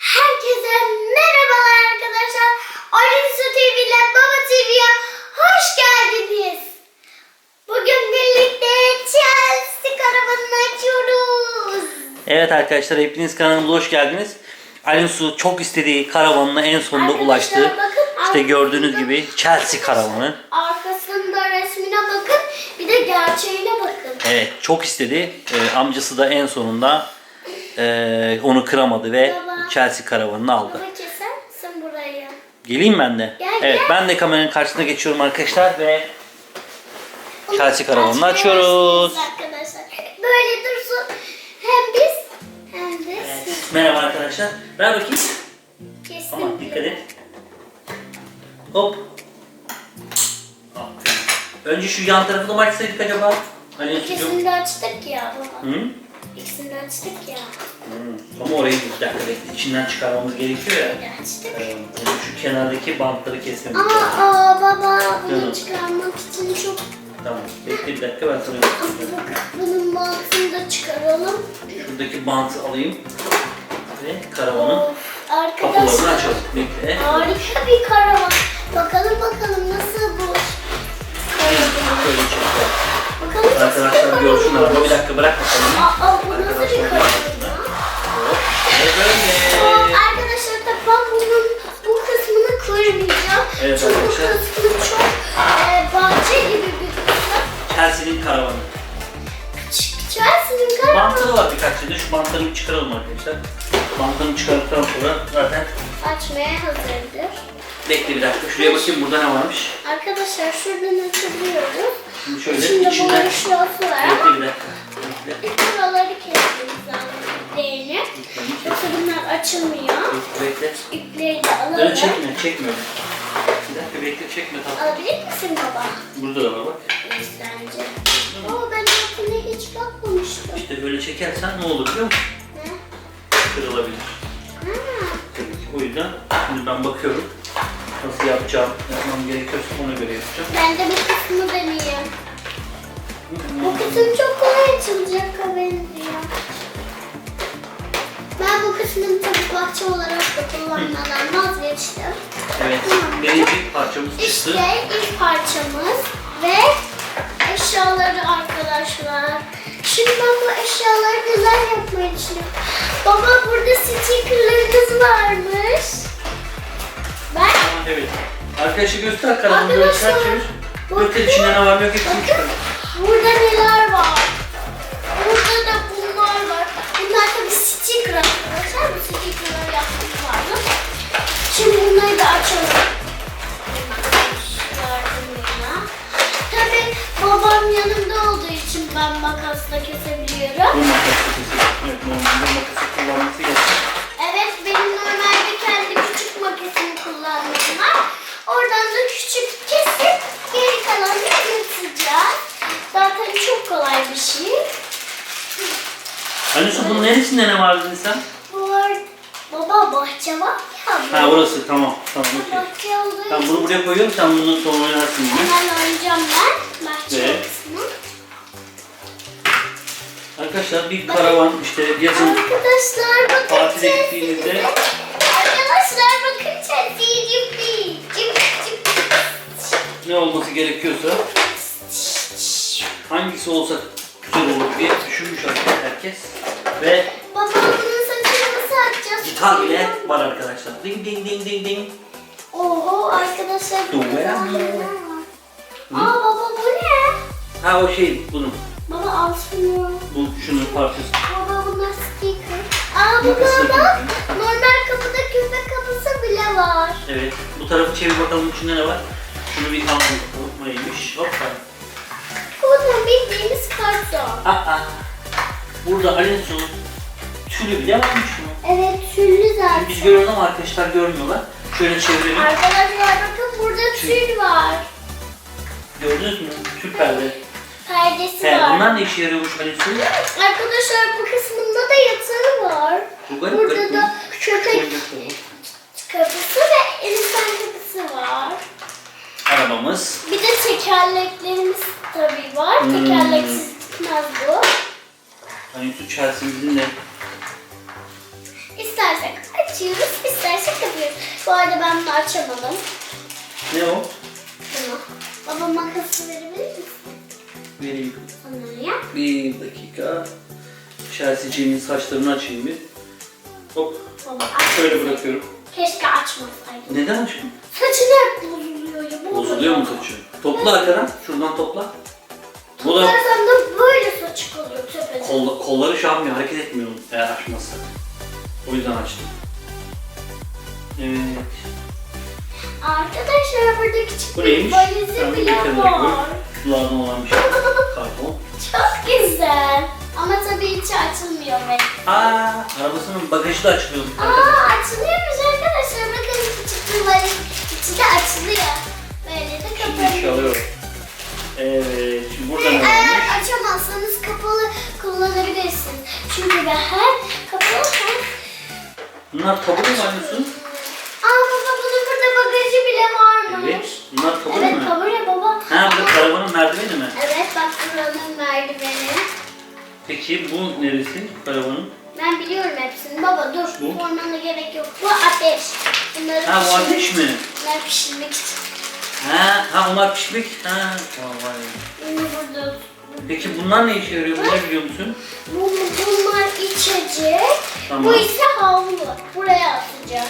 Herkese merhabalar arkadaşlar. Arınsu TV ile Baba TV'ye hoş geldiniz. Bugün birlikte Chelsea karavanını açıyoruz. Evet arkadaşlar hepiniz kanalımıza hoş geldiniz. Alin Su çok istediği karavanına en sonunda Arkadaşlar ulaştı. bakın, İşte gördüğünüz gibi Chelsea karavanı. Arkasında resmine bakın. Bir de gerçeğine bakın. Evet çok istedi. Ee, amcası da en sonunda ee, onu kıramadı ve Baba. Chelsea karavanını aldı. Baba keser misin burayı? Geleyim ben de. Gel, Evet gel. ben de kameranın karşısına geçiyorum arkadaşlar ve Onu Chelsea karavanını açıyoruz. Arkadaşlar. Böyle dursun. Hem biz hem de siz. merhaba arkadaşlar. Ver bakayım. Kesin. Aman dikkat et. Hop. Aferin. Önce şu yan tarafı da mı açsaydık acaba? Su'cum. İkisini de açtık ya baba. Hı? İkisini de açtık ya. Hmm, Ama orayı bir dakika bekle. İçinden çıkarmamız gerekiyor ya. Açtık. Ee, şu kenardaki bantları kesmemiz Ama lazım. aa, baba bunu Canım. çıkarmak için çok... Tamam. Bekle bir dakika ben sana göstereceğim. Bak, Bunun mantığını da çıkaralım. Şuradaki bantı alayım. Ve karavanın kapılarını arkadaşlar açalım. Bekle. harika bir karavan. Bakalım bakalım nasıl bu karavan. Şöyle çekelim. Bakalım nasıl bir Arkadaşlar karavan. görsünler ama bir dakika bırak bakalım. Aa, Arkadaşlar da ben bunun bu kısmını kırmayacağım. Evet Çünkü bu kısmı çok e, bahçe gibi bir kısım. Chelsea'nin karavanı. Chelsea'nin karavanı Bantları var birkaç tane. Şu bantları bir çıkaralım arkadaşlar. Bantlarını çıkardıktan sonra zaten açmaya hazırdır. bekle bir dakika. Şuraya bakayım burada ne varmış. Arkadaşlar şuradan açabiliyoruz. Şimdi şöyle İçinde içinden... boya şurası var Bekle ama bir dakika. Bekle. buraları lazım iplerini. Yoksa bunlar açılmıyor. Bekle. İpleri de Öyle alalım. çekme, çekme öyle. Bir dakika bekle, çekme tamam. Alabilir misin baba? Burada da var bak. Bence. Oo ben altına hiç bakmamıştım. İşte böyle çekersen ne olur biliyor musun? Ne? Kırılabilir. Ha. O yüzden şimdi ben bakıyorum. Nasıl yapacağım, yapmam gerekiyorsa ona göre yapacağım. Ben de bu kısmı deneyeyim. Bu kısım çok kolay açılacak benziyor. Ben bu kısmını tabii bahçe olarak da kullanmadan vazgeçtim. Evet, birinci parçamız çıktı. İşte ilk parçamız ve eşyaları arkadaşlar. Şimdi ben bu eşyaları güzel yapmayı düşünüyorum. Baba burada stickerlarınız varmış. Evet. Arkadaşı göster karavanı böyle çıkar. Göster içinde ne var ne yok hepsini Bunun neresinde ne var dedin sen? Bu ar- Baba bahçe var ya. Ha orası tamam. Tamam okey. Bahçe olduğu Ben için bunu buraya koyuyorum sen bunu sonra oynarsın yine. hemen oynayacağım ben. Bahçe Ve- kısmı. Arkadaşlar bir karavan işte yazın Arkadaşlar bakın Tatile gittiğinizde- Arkadaşlar bakın. Cip cip. ne olması gerekiyorsa hangisi olsa güzel olur diye düşünmüş artık herkes. Ve Baba bunun saçını nasıl açacağız? gitar bile var arkadaşlar. Ding ding ding ding ding. Oho arkadaşlar be. daha neler var. Aa baba bu ne? Ha o şey bunun. Baba al şunu. Bu şunun parçası. Baba bunlar sticker. Aa da bak güzel. normal kapıda köpek kapısı bile var. Evet. Bu tarafı çevir bakalım içinde ne var. Şunu bir alalım. Neymiş? Hoppa. Burada bildiğimiz karton. Aa. Burada Alin Su tülü bile varmış mı? Evet tüllü zaten. Biz görüyoruz ama arkadaşlar görmüyorlar. Şöyle çevirelim. Arkadaşlar bakın burada tül var. Gördünüz mü? Tül perde. Perdesi He, var. bunlar ne işe yarıyormuş Alin Su? Arkadaşlar bu kısmında da yatağı var. Bu garip Burada garip. da köpek kapısı ve insan kapısı var. Arabamız. Bir de tekerleklerimiz tabii var. Hmm. Tekerleksiz gitmez bu. Alin Su Chelsea'mizin de İster İstersek açıyoruz, istersek kapıyoruz. Bu arada ben bunu açamadım. Ne o? Bunu. Baba makası verebilir misin? Vereyim. Onları yap. Bir dakika. Chelsea'ciğimin saçlarını açayım bir. Hop. Baba aç. Şöyle bırakıyorum. Keşke açmasaydın. Neden aşkım? Saçın hep bozuluyor ya. Bozuluyor mu saçı? Topla arkadan. Şuradan topla. Bu da böyle kol, kolları an bir hareket etmiyor eğer açmazsak. O yüzden açtım. Evet. Arkadaşlar burada küçük Bu bir neymiş? valizi bile var. Kutulardan olan bir şey. Karton. Çok güzel. Ama tabii içi açılmıyor be. Aa, arabasının bagajı da açılıyor. Aa açılıyormuş arkadaşlar. Bunlar tabu mu aynısı? Aa baba bunun burada bagajı bile varmış. Evet. Bunlar tabu Evet mu? kabul baba. Ha, bu karavanın merdiveni mi? Evet bak buranın merdiveni. Peki bu neresi karavanın? Ben biliyorum hepsini. Baba dur. Bu? Sormana gerek yok. Bu ateş. Bunları Ha, bu ateş mi? Bunları pişirmek için. Ha, ha onlar pişmek. Ha, ya. Bunu burada. Peki bunlar ne işe yarıyor? Bunları biliyor musun? Bu, bunlar içecek. Tamam. Bu ise havlu. Buraya atacağız.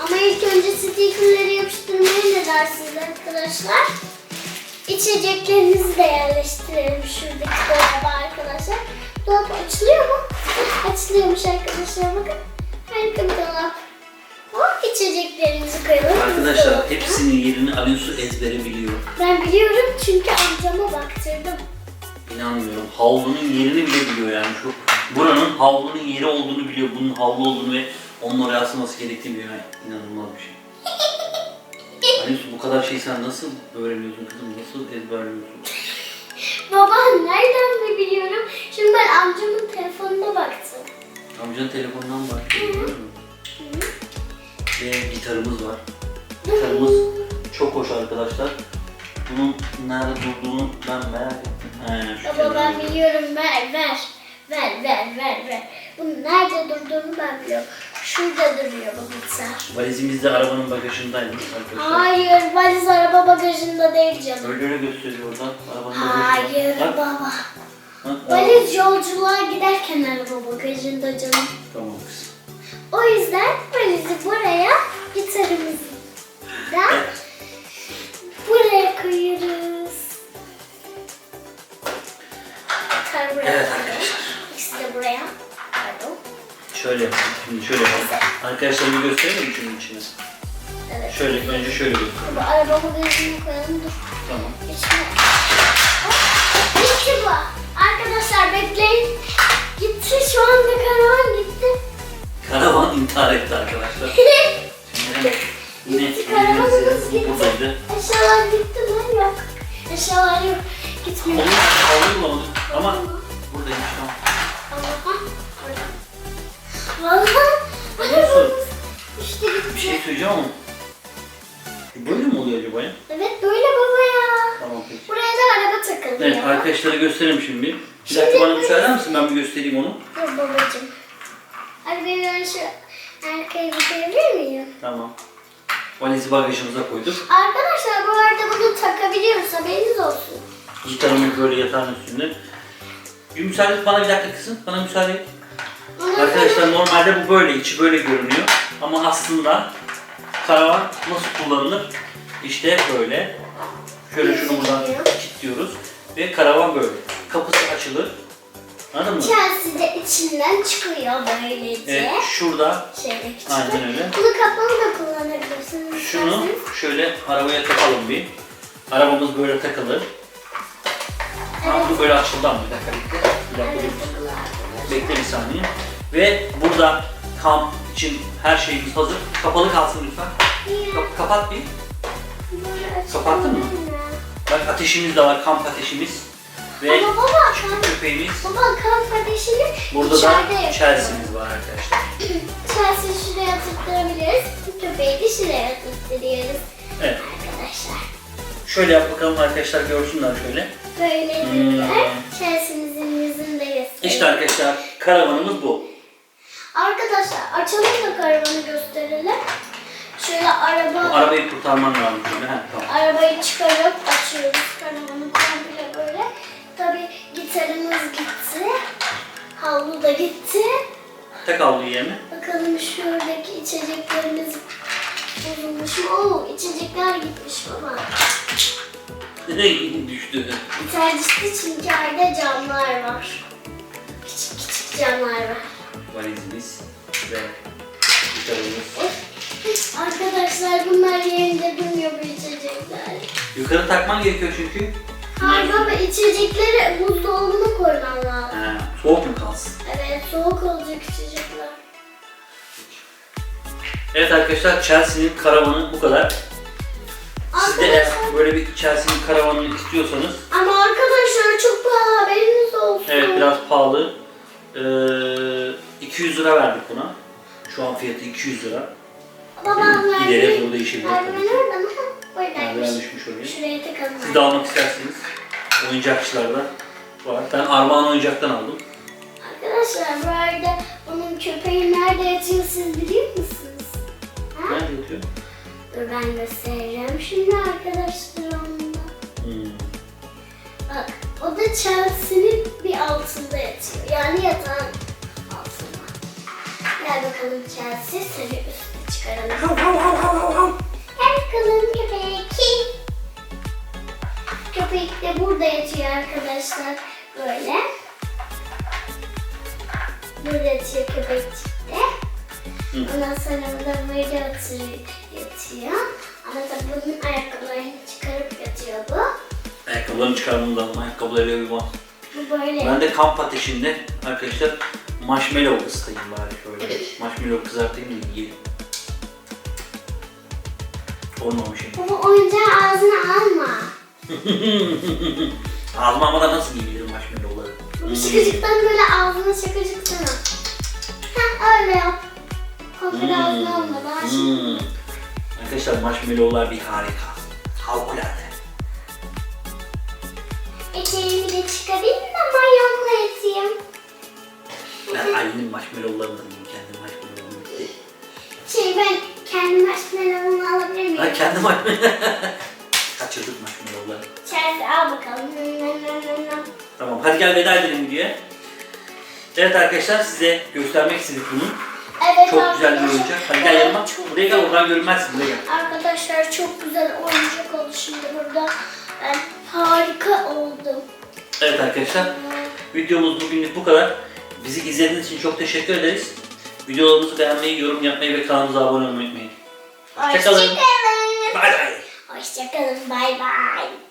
Ama ilk önce stickerleri yapıştırmaya ne dersiniz arkadaşlar? İçeceklerinizi de yerleştirelim şuradaki dolaba arkadaşlar. Dolap açılıyor mu? Açılıyormuş arkadaşlar bakın. Harika bir dolap. İçeceklerimizi koyalım. Arkadaşlar hepsinin yerini Alinsu ezbere biliyor. Ben biliyorum çünkü amcama baktırdım. İnanmıyorum. Havlunun yerini bile biliyor yani. Şu buranın havlunun yeri olduğunu biliyor. Bunun havlu olduğunu ve onun oraya asılması gerektiğini biliyor. Yani inanılmaz bir şey. Alinsu bu kadar şeyi sen nasıl öğreniyorsun kızım? Nasıl ezberliyorsun? Baba nereden mi biliyorum? Şimdi ben amcamın telefonuna baktım. Amcanın telefonundan bak. görüyor musun? Ve gitarımız var. Gitarımız çok hoş arkadaşlar. Bunun nerede durduğunu ben merak ettim. He, şu Baba ben kenarda. biliyorum ver ver. Ver ver ver ver. Bunun nerede durduğunu ben biliyorum. Şurada duruyor bu gitar. Valizimiz de arabanın bagajındaymış arkadaşlar. Hayır valiz araba bagajında değil canım. Öyle öyle gösteriyor oradan. Arabanın bagajında. Hayır Bak, baba. bak, Valiz yolculuğa giderken araba bagajında canım. Tamam kızım. O yüzden valizi buraya gitarımızı da buraya koyuyoruz. Gitar buraya Evet arkadaşlar. İkisi de buraya. Pardon. Şöyle yapalım. Şimdi şöyle yapalım. Arkadaşlar bir gösterelim mi şunun içine? Evet. Şöyle önce şöyle gösterelim. Bu araba bagajını koyalım dur. Evet arkadaşlara gösterelim şimdi. Bir Şimdi dakika bana müsaade misin? Ben bir göstereyim onu. Dur babacığım. Hadi bir ben şu arkayı bir görebilir miyim? Tamam. Valizi bagajımıza koyduk. Arkadaşlar bu arada bunu takabiliyoruz haberiniz olsun. Gitarımız böyle yatağın üstünde. Bir müsaade et bana bir dakika kızım. Bana müsaade et. Arkadaşlar normalde bu böyle, içi böyle görünüyor. Ama aslında karavan nasıl kullanılır? İşte böyle. Şöyle şunu buradan kilitliyoruz. Ve karavan böyle. Kapısı açılır. Anladın mı? Chelsea de içinden çıkıyor böylece. Evet, şurada Şöyle küçük. Aynen öyle. Bunu kapalı da kullanabilirsiniz. şunu isterseniz. şöyle arabaya takalım bir. Arabamız böyle takılır. Evet. bu böyle açıldı ama bir dakika bekle. Bir dakika bekle. Bekle bir saniye. Ve burada kamp için her şeyimiz hazır. Kapalı kalsın lütfen. Kap- kapat bir. Kapattın mı? Bak ateşimiz de var, kamp ateşimiz. Ve Ama baba kan, köpeğimiz. baba kamp ateşini Burada da içeride yapıyor. Chelsea'miz var arkadaşlar. Chelsea şuraya tutturabiliriz. Köpeği de şuraya tutturuyoruz. Evet. Arkadaşlar. Şöyle yap bakalım arkadaşlar görsünler şöyle. Böyle Hmm. hmm. Chelsea'mizin yüzünü de gösterelim. İşte arkadaşlar karavanımız bu. Arkadaşlar açalım da karavanı gösterelim. Şöyle araba, Arabayı kurtarman lazım. Ha, tamam. arabayı çıkarıp açıyoruz karavanı komple böyle. Tabi gitarımız gitti. Havlu da gitti. Tek havluyu yerine. Bakalım şuradaki içeceklerimiz bozulmuş mu? Oo içecekler gitmiş baba. Düştü. Gitar düştü çünkü arada camlar var. Küçük küçük camlar var. Valizimiz ve gitarımız. Of, Arkadaşlar bunlar yerinde durmuyor bu içecekler. Yukarı takman gerekiyor çünkü. Hayır baba içecekleri buzdolabına koyman lazım. Ha, soğuk mu kalsın? Evet soğuk olacak içecekler. Evet arkadaşlar Chelsea'nin karavanı bu kadar. Siz de eğer Arkadaşlar böyle bir Chelsea'nin karavanını istiyorsanız ama arkadaşlar çok pahalı haberiniz olsun. evet biraz pahalı. Ee, 200 lira verdik buna. Şu an fiyatı 200 lira. Babam İleri verdi. bunu değişebilir tabii. Merdiven Buradaymış. düşmüş oraya. Şuraya takalım. Siz de almak isterseniz oyuncakçılarda var. Ben Armağan oyuncaktan aldım. Arkadaşlar bu arada onun köpeği nerede yatıyor siz biliyor musunuz? Ha? Nerede yatıyor? Dur ben göstereceğim şimdi arkadaşlar onunla. Hmm. Bak o da Chelsea'nin bir altında yatıyor. Yani yatağın. Gel bakalım Chelsea seni üstüne çıkaralım. Gel bakalım köpek. Köpek de burada yatıyor arkadaşlar. Böyle. Burada yatıyor köpekçik de. Ondan sonra burada böyle oturuyor, yatıyor. Ama tabii bunun ayakkabılarını çıkarıp yatıyor bu. Ayakkabılarını çıkarmam lazım. Ayakkabılarıyla bir var. Bu böyle. Ben de kamp ateşinde arkadaşlar marshmallow ısıtayım bari şöyle. marshmallow kızartayım da yiyelim. Olmamış. Bu oyuncağı ağzına alma. Ağzıma almadan nasıl yiyebilirim marshmallowları? Bu şakacıktan böyle ağzına şakacıksana. Heh öyle yap. Komple ağzına alma. Daha. Hmm. Arkadaşlar marshmallowlar bir harika. Harikulade. Eteğimi de çıkarayım da mayomla yatayım. Ben Ali'nin marshmallowlarını da yiyeyim. Kendi marshmallowlarını bitti. Şey ben kendi marshmallow'umu alabilir miyim? Ben kendi marshmallow... Kaçırdık marshmallowları. Chelsea al bakalım. Tamam hadi gel veda edelim videoya. Evet arkadaşlar size göstermek istedik bunu. Evet Çok güzel bir oyuncak. Hadi gel yanıma. Çok Buraya gel oradan görünmezsin. Buraya gel. Arkadaşlar çok güzel oyuncak oldu şimdi burada. Ben harika oldum. Evet arkadaşlar videomuz bugünlük bu kadar. Bizi izlediğiniz için çok teşekkür ederiz. Videolarımızı beğenmeyi, yorum yapmayı ve kanalımıza abone olmayı unutmayın. Hoşçakalın. Hoşçakalın. Bay bay. Hoşçakalın. Bay bay.